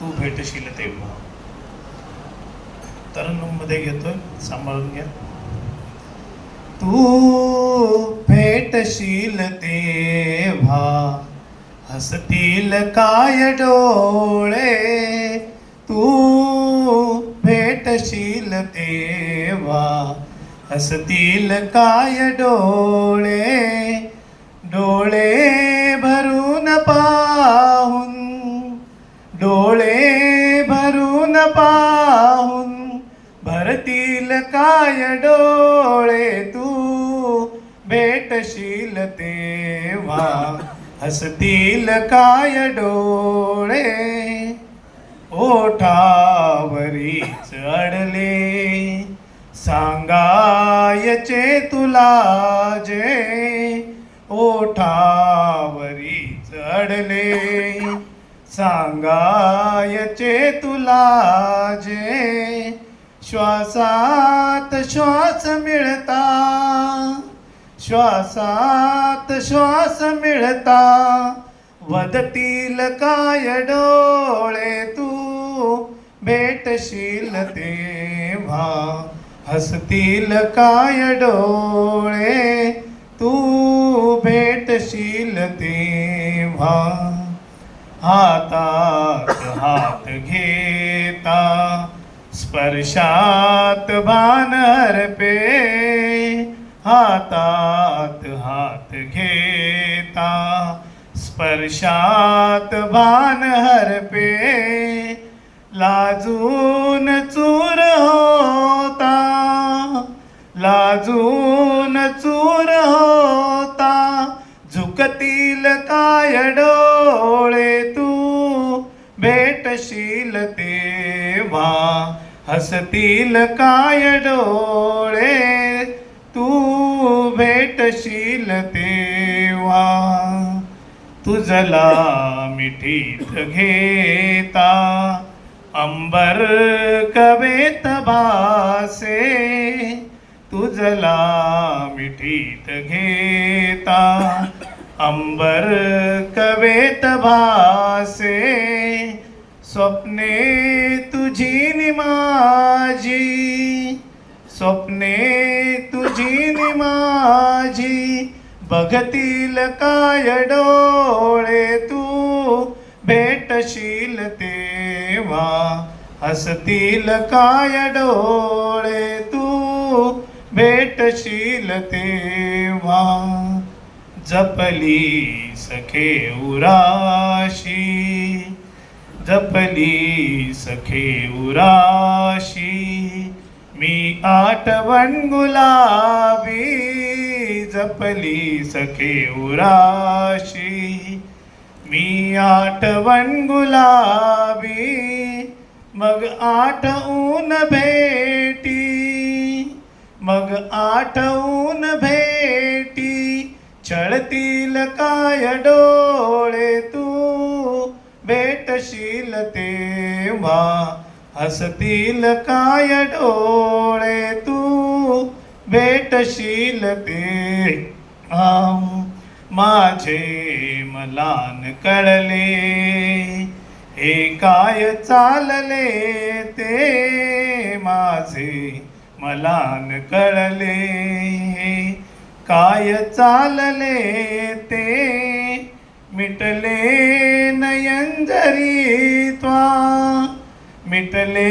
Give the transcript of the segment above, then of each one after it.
तू भेटशील तेव्हा. मध्ये घेतोय सांभाळून घ्या तू भेटशील तेव्हा. हसतील काय डोळे. तू भेटशील तेव्हा. हसतील काय डोळे. डोळे भरून पाहून डोळे भरून पाहून भरतील काय डोळे तू? भेटशील तेव्हा हसतील काय डोळे? ओठावरीच अडले सांगायचे तुला जे? ओठावरी चढले सांगायचे तुला जे श्वासात श्वास मिळता श्वासात श्वास मिळता वदतील काय डोळे तू? भेटशील तेव्हा हसतील काय डोळे तू? भेटशील तेव्हा हातात हात घेता स्पर्शात बानर पे हातात हात घेता स्पर्शात भान पे लाजून चूर होता लाजून चूर होता झुकतील काय डोळे भेटशील तेव्हा हसतील काय डोळे? तू भेटशील तेव्हा. तुझला मिठीत घेता अंबर कवेत भासे. तुझला मिठीत घेता अंबर कवेत भासे. स्वप्ने तुझी नि माझी. स्वप्ने तुझी नि माझी. बघतील काय डोळे तू. भेटशील तेव्हा. हसतील काय डोळे तू. भेटशील तेव्हा. जपली सखे उरा जपली सखे उराशी मी आठवण गुलाबी जपली सखे उराशी मी आठवण गुलाबी मग आठवून भेटी मग आठवून भेटी छळतील काय डोळे तू? भेटशी भेटशील तेव्हा हसतील काय डोळे तू? भेटशील ते माझे मलान कळले. हे काय चालले ते? माझे मलान कळले. काय चालले ते? मिटले नयंजरी त्वा मिटले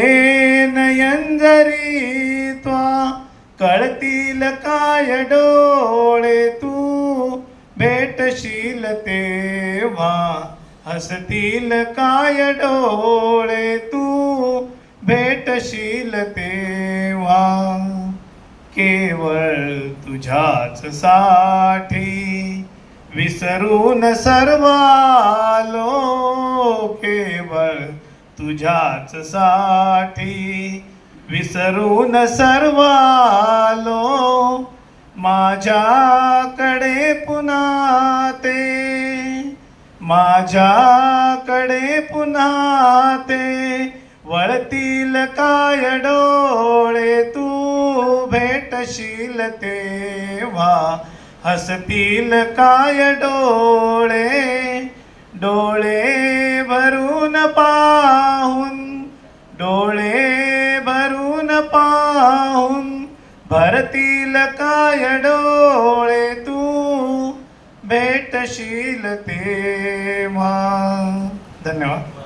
नयंजरी त्वा कळतील काय डोळे तू? भेटशील तेव्हा हसतील काय डोळे तू? भेटशील तेव्हा केवळ तुझ्याच साठी विसरून सर्वालो केवळ तुझ्याच साठी. विसरून सर्वालो माझ्याकडे पुन्हा ते. माझ्याकडे पुन्हा ते. वळतील काय डोळे तू भेटशील तेव्हा. हसतील काय डोळे? डोळे भरून पाहून डोळे भरून पाहून भरतील काय डोळे तू? भेटशील तेव्हा. धन्यवाद.